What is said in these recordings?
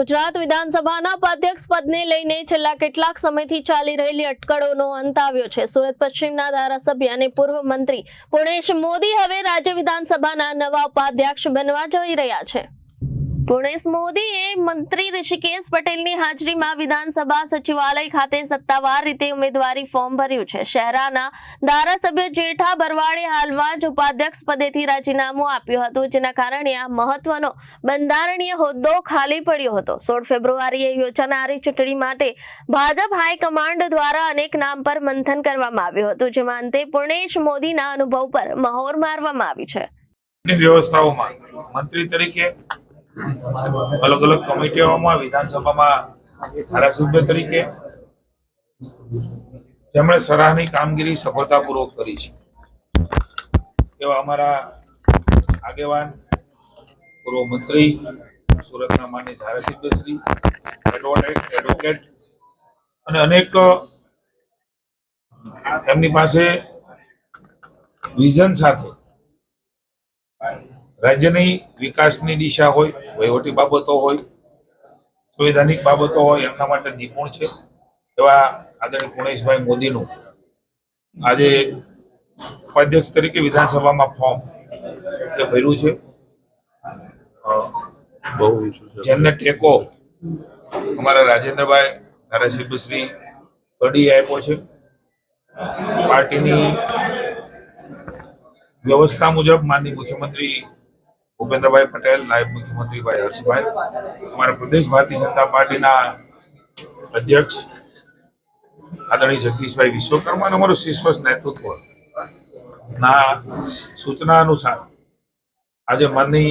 ગુજરાત વિધાનસભાના ઉપાધ્યક્ષ પદને લઈને છેલ્લા કેટલાક સમયથી ચાલી રહેલી અટકળોનો અંત આવ્યો છે. સુરત પશ્ચિમના ધારાસભ્ય અને પૂર્વ મંત્રી પુણેશ મોદી હવે રાજ્ય વિધાનસભાના નવા ઉપાધ્યક્ષ બનવા જઈ રહ્યા છે. પુણેશ મોદીએ મંત્રી ઋષિકેશ પટેલની હાજરીમાં વિધાનસભા સચિવાલય ખાતે સત્તાવાર રીતે ઉમેદવારી ફોર્મ ભર્યું છે. શહેરાના ધારાસભ્ય જેઠા બરવાડે હાલમાં જ ઉપાધ્યક્ષ પદેથી રાજીનામું આપ્યું હતું, જેના કારણે આ મહત્વનો બંધારણીય હોદ્દો ખાલી પડ્યો હતો. સોળ ફેબ્રુઆરીએ યોજાનારી ચૂંટણી માટે ભાજપ હાઈકમાન્ડ દ્વારા અનેક નામ પર મંથન કરવામાં આવ્યું હતું, જેમાં અંતે પુણેશ મોદીના અનુભવ પર મહોર મારવામાં આવી છે. વ્યવસ્થાઓમાં મંત્રી તરીકે અલગ અલગ કમિટીઓમાં, વિધાનસભામાં ધારાસભ્ય તરીકે જેમણે સરાહની કામગીરી સફળતાપૂર્વક કરી છે. એવા અમારા આગેવાન પૂર્વ મંત્રી સુરતના માન્ય ધારાસભ્ય શ્રી એડવોકેટ એડવોકેટ અને અનેક એમની પાસે વિઝન સાથે રાજ્યની વિકાસની દિશા હોય વહીવટી બાબતો હોય સંવિધાનિક બાબતો હોય એમના માટે નિપુણ છે. એવા આદરણીય પુણેશભાઈ મોદીનું આજે ઉપાધ્યક્ષ તરીકે વિધાનસભામાં ફોર્મ એ ભર્યું છે. જેમને ટેકો અમારા રાજેન્દ્રભાઈ ધારાસભ્ય શ્રી કડીએ આપ્યો છે. પાર્ટીની વ્યવસ્થા મુજબ માનની મુખ્યમંત્રી ભૂપેન્દ્રભાઈ પટેલ, નાયબ મુખ્યમંત્રી ભાઈ હર્ષભાઈ, અમારા પ્રદેશ ભારતીય જનતા પાર્ટીના અધ્યક્ષ આદરણીય જગદીશભાઈ વિશ્વકર્મા અને અમારું શીર્ષ નેતૃત્વ. ના, સૂચના અનુસાર આજે માનની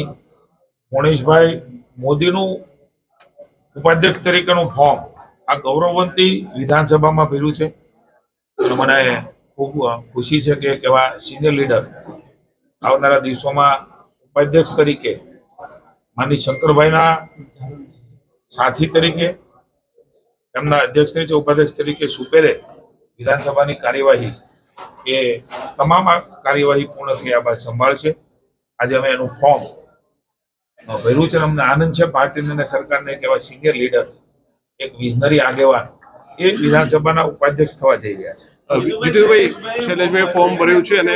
મણેશભાઈ મોદીનું ઉપાધ્યક્ષ તરીકેનું ફોર્મ આ ગૌરવવંતી વિધાનસભામાં ભર્યું છે. મને ખૂબ ખુશી છે કે એવા સિનિયર લીડર આવનારા દિવસોમાં ઉપાધ્યક્ષ તરીકે માની શંકરભાઈના સાથી તરીકે એમના અધ્યક્ષ તરીકે ઉપાધ્યક્ષ તરીકે સુપેરે વિધાનસભાની કાર્યવાહી એ તમામ કાર્યવાહી પૂર્ણ થયા બાદ સંભાળશે. આજે અમે એનું ફોર્મ ભર્યું છે અમને આનંદ છે. પાર્ટીને અને સરકારને એક એવા સિનિયર લીડર એક વિઝનરી આગેવાન એ વિધાનસભાના ઉપાધ્યક્ષ થવા જઈ રહ્યા છે. જીતુભાઈ શૈલેષભાઈ ફોર્મ ભર્યું છે અને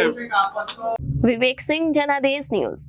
વિવેક સિંહ જનાદેશ ન્યૂઝ.